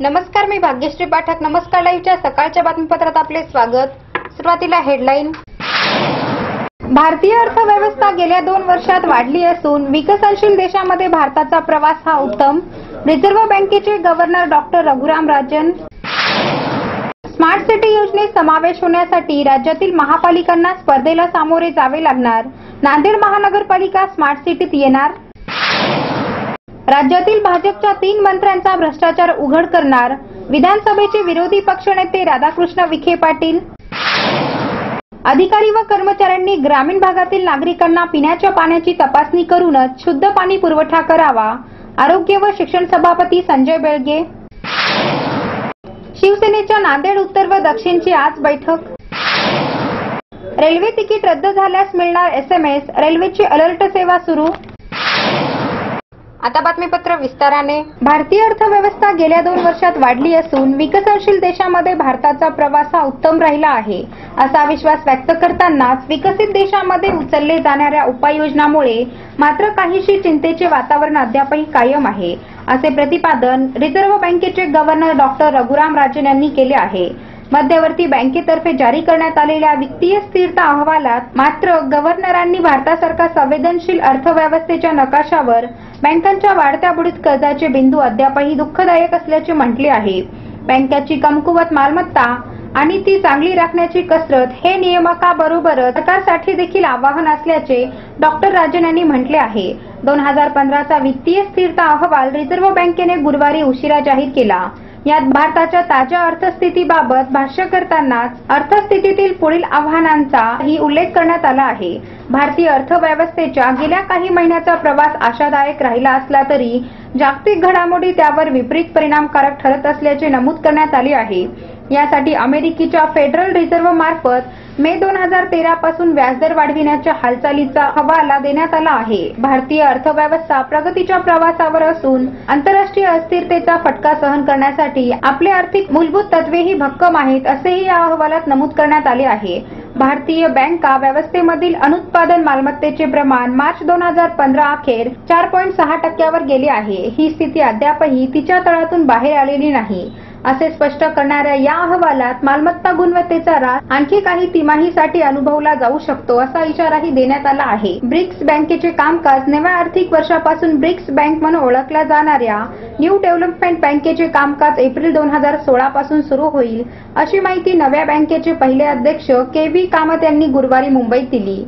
नमस्कार मी भाग्यश्री पाठक. नमस्कार लाईव्हच्या सकाळच्या बातमीपत्रात आपले स्वागत. सुरुवातीला हेडलाईन. भारतीय अर्थव्यवस्था गेल्या दोन वर्षात वाढली असून विकसनशील देशामध्ये भारताचा प्रवास हा उत्तम. रिझर्व्ह बँकेचे governor doctor Raghuram Rajan. Smart city योजनेत समावेश होण्यासाठी राज्यातील महापालिकांना स्पर्धेला सामोरे जावे लागणार. नांदेड महानगरपालिका स्मार्ट सिटीत येणार. राज्यातील भाजपच्या तीन मंत्र्यांचा भ्रष्टाचार उघड करणार विधानसभेचे विरोधी पक्षनेते राधाकृष्ण विखे पाटील. अधिकारी व कर्मचाऱ्यांनी ग्रामीण भागातील नागरिकांना पिण्याच्या पाण्याची तपासणी करूनच शुद्ध पाणी पुरवठा करावा आरोग्य व शिक्षण सभापती संजय बेळगे. शिवसेनेच्या नांदेड उत्तर व दक्षिणची आज बैठक. रेल्वे तिकीट रद्द झाल्यास मिळणार एसएमएस रेल्वेची अलर्ट सेवा सुरू. आता बातमीपत्र विस्ताराने. भारतीय अर्थव्यवस्था गेल्या दोन वर्षात वाढली असून विकसनशील देशामध्ये भारताचा प्रवास हा उत्तम राहिला आहे असा विश्वास व्यक्त करतानाच विकसित देशामध्ये उचलले जाणाऱ्या उपाययोजनामुळे मात्र काहीशी चिंतेचे वातावरण अद्यापही कायम आहे असे प्रतिपादन रिझर्व्ह बँकेचे गव्हर्नर डॉक्टर रघुराम राजन यांनी केले आहे. मध्यवर्ती बँकेतर्फे जारी करण्यात आलेल्या वित्तीय स्थिरता अहवालात मात्र गव्हर्नरांनी भारतासारखा संवेदनशील अर्थव्यवस्थेच्या नकाशावर बँकांच्या वाढत्या बुडीत कर्जाचे बिंदू अद्यापही दुःखदायक असल्याचे म्हटले आहे. बँकाची कमकुवत मालमत्ता आणि ती चांगली राखण्याची कसरत हे नियमकाबरोबरच सरकारसाठी देखील आवाहन असल्याचे डॉक्टर राजन यांनी म्हटले आहे. दोन हजार पंधराचा वित्तीय स्थिरता अहवाल रिझर्व्ह बँकेने गुरुवारी उशिरा जाहीर केला. यात भारताच्या ताज्या अर्थस्थितीबाबत भाष्य करतानाच अर्थस्थितीतील पुढील आव्हानांचाही उल्लेख करण्यात आला आहे. भारतीय अर्थव्यवस्थेच्या गेल्या काही महिन्याचा प्रवास आशादायक राहिला असला तरी जागतिक घडामोडी त्यावर विपरीत परिणामकारक ठरत असल्याचे नमूद करण्यात आले आहे. यासाठी अमेरिकेच्या फेडरल रिझर्व्ह मार्फत मे दोन हजार तेरा पासून व्याजदर वाढविण्याच्या हालचालीचा हवाला देण्यात आला आहे. भारतीय अर्थव्यवस्था प्रगतीच्या प्रवासावर असून आंतरराष्ट्रीय अस्थिरतेचा फटका सहन करण्यासाठी आपले आर्थिक मूलभूत तत्वेही भक्कम आहेत असेही या अहवालात नमूद करण्यात आले आहे. भारतीय बँका व्यवस्थेमधील अनुत्पादन मालमत्तेचे प्रमाण मार्च दोन हजार पंधरा अखेर चार पॉईंट सहा टक्क्यावर गेले आहे. ही स्थिती अद्यापही तिच्या तळातून बाहेर आलेली नाही. असे स्पष्ट करणाऱ्या या अहवालात मालमत्ता गुणवत्तेचा ऱ्हास आणखी काही तिमाहीसाठी अनुभवला जाऊ शकतो असा इशाराही देण्यात आला आहे. ब्रिक्स बँकेचे कामकाज नव्या आर्थिक वर्षापासून ब्रिक्स बँक म्हणून ओळखल्या जाणाऱ्या न्यू डेव्हलपमेंट बँकेचे कामकाज एप्रिल दोन हजार सोळा पासून सुरू होईल अशी माहिती नव्या बँकेचे पहिले अध्यक्ष के व्ही कामत यांनी गुरुवारी मुंबईत दिली.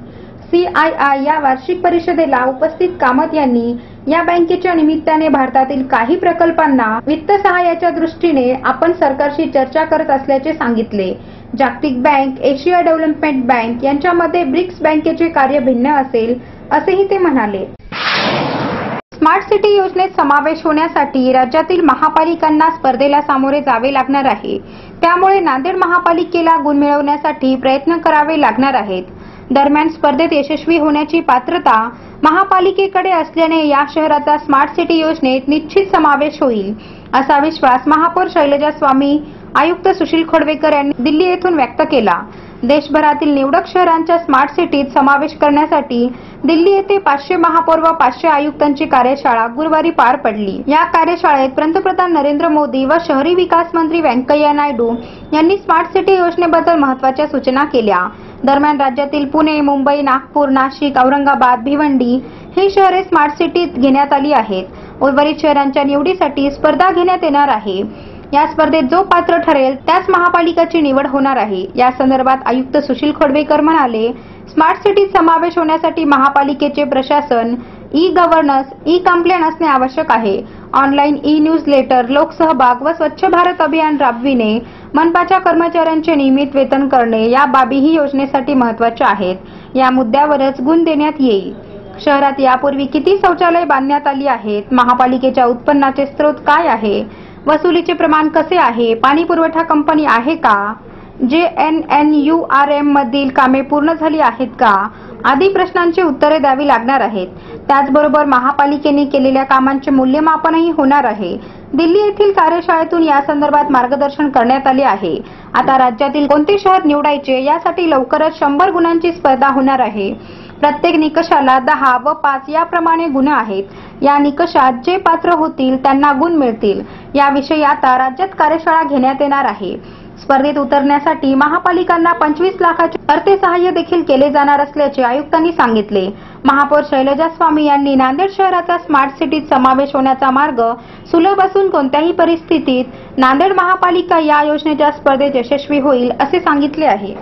सीआयआय या वार्षिक परिषदेला उपस्थित कामत यांनी या बँकेच्या निमित्ताने भारतातील काही प्रकल्पांना वित्त सहाय्याच्या दृष्टीने आपण सरकारशी चर्चा करत असल्याचे सांगितले. जागतिक बँक एशिया डेव्हलपमेंट बँक यांच्यामध्ये ब्रिक्स बँकेचे कार्य भिन्न असेल असेही ते म्हणाले. स्मार्ट सिटी योजनेत समावेश होण्यासाठी राज्यातील महापालिकांना स्पर्धेला सामोरे जावे लागणार आहे. त्यामुळे नांदेड महापालिकेला गुण मिळवण्यासाठी प्रयत्न करावे लागणार आहेत. दरम्यान स्पर्धेत यशस्वी होण्याची पात्रता महापालिकेकडे असल्याने या शहराचा स्मार्ट सिटी योजनेत निश्चित समावेश होईल असा विश्वास महापौर शैलजा स्वामी आयुक्त सुशील खोडवेकर यांनी दिल्ली येथून व्यक्त केला. देशभरातील निवडक शहरांच्या स्मार्ट सिटीत समावेश करण्यासाठी दिल्ली येथे पाचशे महापौर व पाचशे आयुक्तांची कार्यशाळा गुरुवारी पार पडली. या कार्यशाळेत पंतप्रधान नरेंद्र मोदी व शहरी विकास मंत्री व्यंकय्या नायडू यांनी स्मार्ट सिटी योजनेबद्दल महत्त्वाच्या सूचना केल्या. दरम्यान राज्यातील पुणे मुंबई नागपूर नाशिक औरंगाबाद भिवंडी ही शहरे स्मार्ट सिटीत घेण्यात आली आहेत. उर्वरित शहरांच्या निवडीसाठी स्पर्धा घेण्यात येणार आहे. या स्पर्धेत जो पात्र ठरेल त्याच महापालिकाची निवड होणार आहे. या संदर्भात आयुक्त सुशील खोडवेकर म्हणाले स्मार्ट सिटीत समावेश होण्यासाठी महापालिकेचे प्रशासन ई गव्हर्नन्स ई कंप्लेन असणे आवश्यक आहे. ऑनलाईन ई न्यूज लेटर लोकसहभाग व स्वच्छ भारत अभियान राबविणे मनपाच्या कर्मचाऱ्यांचे नियमित वेतन करणे या बाबीही योजनेसाठी महत्त्वाच्या आहेत. या मुद्द्यावरच गुण देण्यात येईल. शहरात यापूर्वी किती शौचालय बांधण्यात आली आहेत? महापालिकेच्या उत्पन्नाचे स्रोत काय आहे? वसुलीचे प्रमाण कसे आहे? पाणी पुरवठा कंपनी आहे का? J N N U R M मधील कामे पूर्ण झाली आहेत का? आदी प्रश्नांची उत्तरे द्यावी लागणार आहेत. त्याचबरोबर महापालिकेने केलेल्या कामांचे मूल्यमापनही होणार आहे. दिल्ली येथील कार्यशाळेतून या संदर्भात मार्गदर्शन करण्यात आले आहे. आता राज्यातील कोणते शहर निवडायचे यासाठी लवकरच शंभर गुणांची स्पर्धा होणार आहे. प्रत्येक निकषाला दहा व पाच याप्रमाणे गुण आहेत. या निकषात जे पात्र होतील त्यांना गुण मिळतील. याविषयी आता राज्यात कार्यशाळा घेण्यात येणार आहे. स्पर्धेत उतरण्यासाठी महापालिकांना पंचवीस लाखाचे अर्थसहाय्य देखील केले जाणार असल्याचे आयुक्तांनी सांगितले. महापौर शैलजा स्वामी यांनी नांदेड शहराचा स्मार्ट सिटीत समावेश होण्याचा मार्ग सुलभ असून कोणत्याही परिस्थितीत नांदेड महापालिका या योजनेच्या स्पर्धेत यशस्वी होईल असे सांगितले आहे.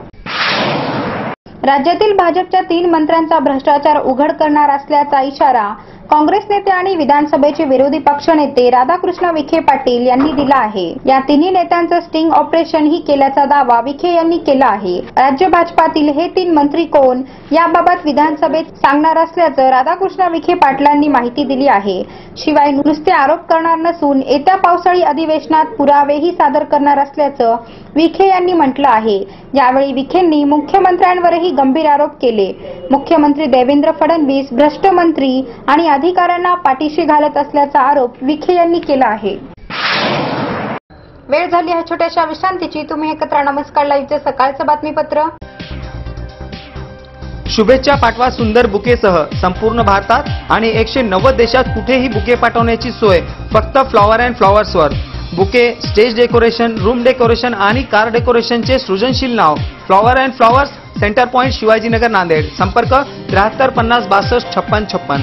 राज्यातील भाजपच्या तीन मंत्र्यांचा भ्रष्टाचार उघड करणार असल्याचा इशारा काँग्रेस नेते आणि विधानसभेचे विरोधी पक्ष नेते राधाकृष्ण विखे पाटील यांनी दिला आहे. या तिन्ही नेत्यांचं स्टिंग ऑपरेशन ही केल्याचा दावा विखे यांनी केला आहे. राज्य भाजपातील हे तीन मंत्री कोण याबाबत विधानसभेत सांगणार असल्याचं राधाकृष्ण विखे पाटलांनी माहिती दिली आहे. शिवाय नुसते आरोप करणार नसून येत्या पावसाळी अधिवेशनात पुरावेही सादर करणार असल्याचं विखे यांनी म्हटलं आहे. यावेळी विखेंनी मुख्यमंत्र्यांवरही गंभीर आरोप केले. मुख्यमंत्री देवेंद्र फडणवीस भ्रष्ट मंत्री आणि अधिकाऱ्यांना पाठीशी घालत असल्याचा आरोप विखे यांनी केला आहे. वेळ झाली आहे छोट्याशा विश्रांतीची. तुम्ही एकत्र नमस्कार लाईव्हचे सकाळचं बातमीपत्र. शुभेच्छा पाठवा सुंदर बुकेसह. संपूर्ण भारतात आणि एकशे नव्वद देशात कुठेही बुके पाठवण्याची सोय. फक्त flower and फ्लॉवर्सवर. Bouquet stage decoration room decoration आणि कार डेकोरेशनचे सृजनशील नाव. Flower and flowers centre point Shivajinagar Nanded. संपर्क त्र्याहत्तर पन्नास बासष्ट छप्पन छप्पन.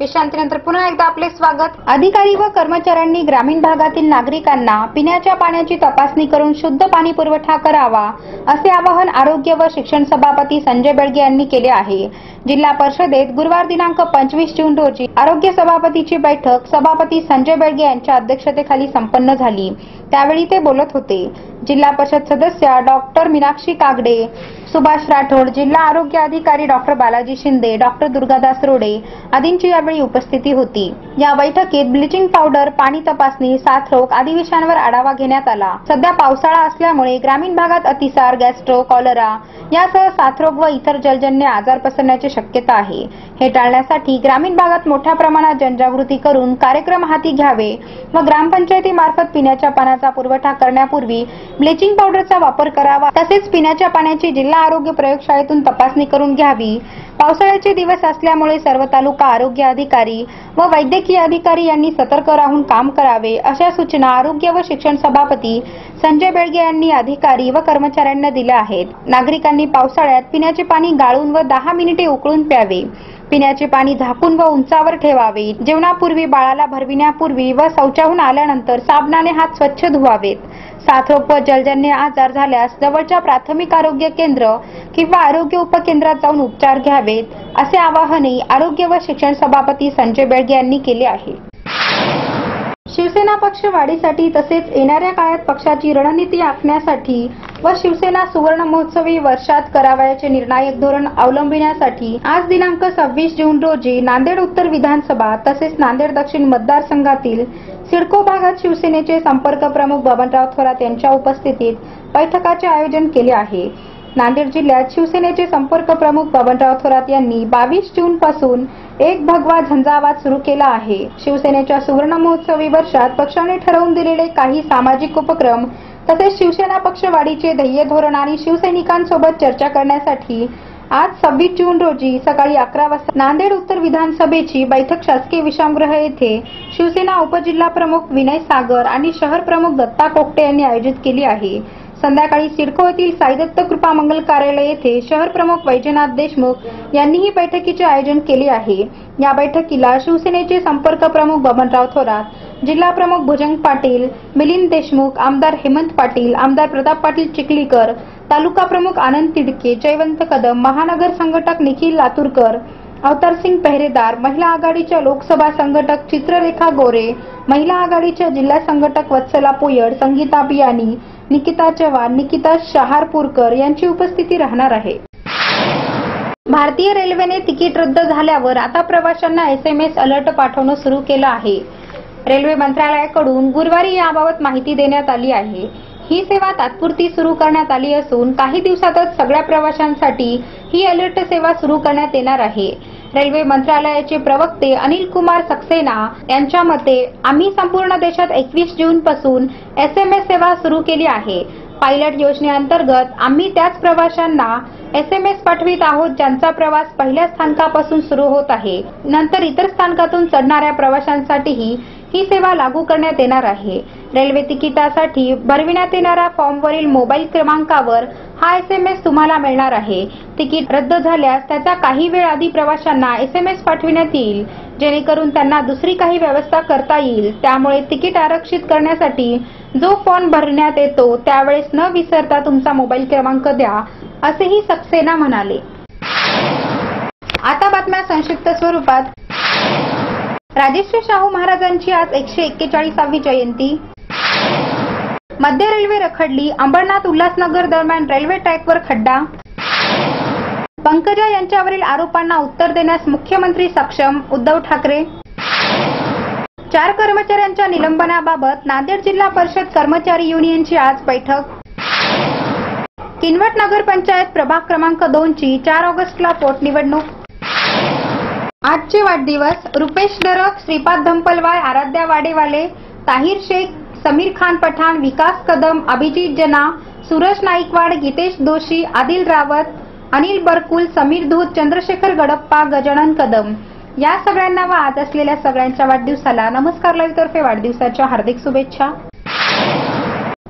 विश्रांतीनंतर पुन्हा एकदा आपले स्वागत. अधिकारी व कर्मचाऱ्यांनी ग्रामीण भागातील नागरिकांना पिण्याच्या पाण्याची तपासणी करून शुद्ध पाणी पुरवठा करावा असे आवाहन आरोग्य व शिक्षण सभापती संजय बेळगे यांनी केले आहे. जिल्हा परिषदेत गुरुवार दिनांक पंचवीस जून रोजी आरोग्य सभापतीची बैठक सभापती संजय बेळगे यांच्या अध्यक्षतेखाली संपन्न झाली. त्यावेळी ते बोलत होते. जिल्हा परिषद सदस्या डॉक्टर मीनाक्षी कागडे सुभाष राठोड जिल्हा आरोग्य अधिकारी डॉक्टर बालाजी शिंदे डॉक्टर दुर्गादास रोडे आदींची यावेळी उपस्थिती होती. या बैठकीत ब्लिचिंग पावडर पाणी तपासणी साथरोग आदी विषयांवर आढावा घेण्यात आला. सध्या पावसाळा असल्यामुळे ग्रामीण भागात अतिसार गॅस्ट्रो कॉलरा यासह साथरोग व इतर जलजन्य आजार पसरण्याची शक्यता आहे. हे टाळण्यासाठी ग्रामीण भागात मोठ्या प्रमाणात जनजागृती करून कार्यक्रम हाती घ्यावे व ग्रामपंचायतीमार्फत पिण्याच्या पाण्याचा पुरवठा करण्यापूर्वी ब्लिचिंग पावडरचा वापर करावा तसेच पिण्याच्या पाण्याची जिल्हा आरोग्य प्रयोगशाळेतून तपासणी करून घ्यावी. पावसाळ्याचे दिवस असल्यामुळे सर्व तालुका आरोग्य अधिकारी व वैद्यकीय अधिकारी यांनी सतर्क राहून काम करावे अशा सूचना आरोग्य व शिक्षण सभापती संजय बेळगे यांनी अधिकारी व कर्मचाऱ्यांना दिल्या आहेत. नागरिकांनी पावसाळ्यात पिण्याचे पाणी गाळून व दहा मिनिटे उकळून प्यावे. पिण्याचे पाणी झाकून व उंचावर ठेवावे. जेवणापूर्वी बाळाला भरविण्यापूर्वी व शौचाहून आल्यानंतर साबणाने हात स्वच्छ धुवावेत. साथरोग व जलजन्य आजार झाल्यास जवळच्या प्राथमिक आरोग्य केंद्र किंवा आरोग्य उपकेंद्रात जाऊन उपचार घ्यावेत असे आवाहनही आरोग्य व शिक्षण सभापती संजय बेळगे यांनी केले आहे. शिवसेना पक्ष वाढीसाठी तसेच येणाऱ्या काळात पक्षाची रणनीती आखण्यासाठी व शिवसेना सुवर्ण महोत्सवी वर्षात करावयाचे निर्णायक धोरण अवलंबिण्यासाठी आज दिनांक सव्वीस जून रोजी नांदेड उत्तर विधानसभा तसेच नांदेड दक्षिण मतदारसंघातील सिडको भागात शिवसेनेचे संपर्क प्रमुख बबनराव थोरात यांच्या उपस्थितीत बैठकाचे आयोजन केले आहे. नांदेड जिल्ह्यात शिवसेनेचे संपर्क प्रमुख बबनराव थोरात यांनी बावीस जून पासून एक भगवा झंझावात सुरू केला आहे. शिवसेनेच्या सुवर्ण महोत्सवी वर्षात पक्षाने ठरवून दिलेले काही सामाजिक उपक्रम तसेच शिवसेना पक्षवाढीचे ध्येय धोरण आणि शिवसैनिकांसोबत चर्चा करण्यासाठी आज सव्वीस जून रोजी सकाळी अकरा वाजता नांदेड उत्तर विधानसभेची बैठक शासकीय विश्रामगृह येथे शिवसेना उपजिल्हा प्रमुख विनय सागर आणि शहर प्रमुख दत्ता कोकटे यांनी आयोजित केली आहे. संध्याकाळी सिडको येथील साईदत्त कृपा मंगल कार्यालय येथे शहर प्रमुख वैजनाथ देशमुख यांनी ही बैठकीचे आयोजन केले आहे. या बैठकीला शिवसेनेचे संपर्क प्रमुख बबनराव थोरात जिल्हा प्रमुख भुजंग पाटील मिलिंद देशमुख आमदार हेमंत पाटील आमदार प्रताप पाटील चिखलीकर तालुका प्रमुख आनंद तिडके जयवंत कदम महानगर संघटक निखिल लातूरकर अवतारसिंग पेहरेदार महिला आघाडीच्या लोकसभा संघटक चित्ररेखा गोरे महिला आघाडीच्या जिल्हा संघटक वत्सला पोयड संगीता बियाणी निकिता चव्हाण निकिता शहारपूरकर यांची उपस्थिती राहणार आहे. भारतीय रेल्वेने तिकीट रद्द झाल्यावर आता प्रवाशांना एसएमएस अलर्ट पाठवणं सुरू केलं आहे. रेल्वे मंत्रालयाकडून गुरुवारी याबाबत माहिती देण्यात आली आहे. ही सेवा तात्पुरती सुरू करण्यात आली असून काही दिवसातच सगळ्या प्रवाशांसाठी ही अलर्ट सेवा सुरू करण्यात येणार आहे. रेल्वे मंत्रालयाचे प्रवक्ते अनिल कुमार सक्सेना यांच्या मते आम्ही संपूर्ण देशात एकवीस जून पासून एस सेवा सुरू केली आहे. पायलट योजनेअंतर्गत आम्ही त्याच प्रवाशांना एस एम एस पाठवित आहोत ज्यांचा प्रवास पहिल्या स्थानकापासून सुरू होत आहे. नंतर इतर स्थानकातून चढणाऱ्या प्रवाशांसाठीही ही सेवा लागू करण्यात येणार आहे. रेल्वे तिकिटासाठी भरविण्यात येणाऱ्या फॉर्मवरील मोबाईल क्रमांकावर हा एसएमएस तुम्हाला मिळणार आहे. तिकीट रद्द झाल्यास त्याचा काही वेळ आधी प्रवाशांना एसएमएस पाठविण्यात येईल जेणेकरून त्यांना दुसरी काही व्यवस्था करता येईल. त्यामुळे तिकीट आरक्षित करण्यासाठी जो फॉर्म भरण्यात येतो त्यावेळेस न विसरता तुमचा मोबाईल क्रमांक द्या असेही सक्सेना म्हणाले. आता बातम्या संक्षिप्त स्वरूपात. राजेश्री शाहू महाराजांची आज एकशे एक्केचाळीसावी जयंती. मध्य रेल्वे रखडली अंबरनाथ उल्हासनगर दरम्यान रेल्वे ट्रॅकवर खड्डा. पंकजा यांच्यावरील आरोपांना उत्तर देण्यास मुख्यमंत्री सक्षम उद्धव ठाकरे. चार कर्मचाऱ्यांच्या निलंबनाबाबत नांदेड जिल्हा परिषद कर्मचारी युनियनची आज बैठक. किनवट नगरपंचायत प्रभाग क्रमांक दोन ची चार ऑगस्टला पोटनिवडणूक. आजचे वाढदिवस रुपेश दरक श्रीपाद धंपलवाय आराध्या वाडेवाले ताहिर शेख समीर खान पठाण विकास कदम अभिजित जना सुरज नाईकवाड गीतेश दोशी आदिल रावत अनिल बरकुल समीर धूत चंद्रशेखर गडप्पा गजानन कदम. या सगळ्यांना व आज असलेल्या सगळ्यांच्या वाढदिवसाला नमस्कार लाईव्ह वाढदिवसाच्या हार्दिक शुभेच्छा.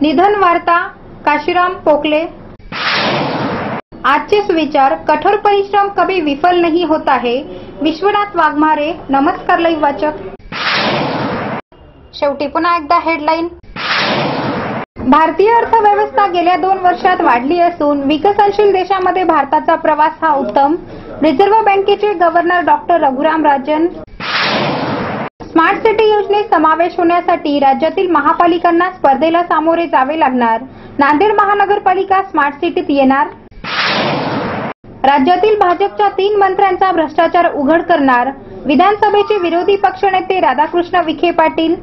निधन वार्ता काशीराम पोकले. आजचे सुविचार कठोर परिश्रम कभी विफल नहीं होता है. विश्वनाथ वाघमारे नमस्कार लई वाचक. शेवटी पुन्हा एकदा हेडलाईन भारतीय अर्थव्यवस्था गेल्या दोन वर्षात वाढली असून विकसनशील देशामध्ये भारताचा प्रवास हा उत्तम. रिझर्व्ह बँकेचे governor doctor Raghuram Rajan. Smart city योजनेत समावेश होण्यासाठी राज्यातील महापालिकांना स्पर्धेला सामोरे जावे लागणार. नांदेड महानगरपालिका स्मार्ट सिटीत येणार. राज्यातील भाजपच्या तीन मंत्र्यांचा भ्रष्टाचार उघड करणार विधानसभेचे विरोधी पक्षनेते राधाकृष्ण विखे पाटील.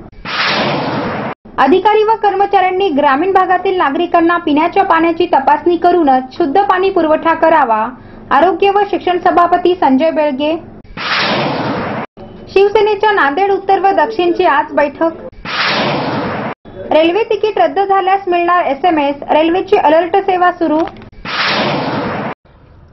अधिकारी व कर्मचाऱ्यांनी ग्रामीण भागातील नागरिकांना पिण्याच्या पाण्याची तपासणी करूनच शुद्ध पाणी पुरवठा करावा. आरोग्य व शिक्षण सभापती संजय बेळगे. शिवसेनेच्या नांदेड उत्तर व दक्षिणची आज बैठक. रेल्वे तिकीट रद्द झाल्यास मिळणार एसएमएस रेल्वेची अलर्ट सेवा सुरू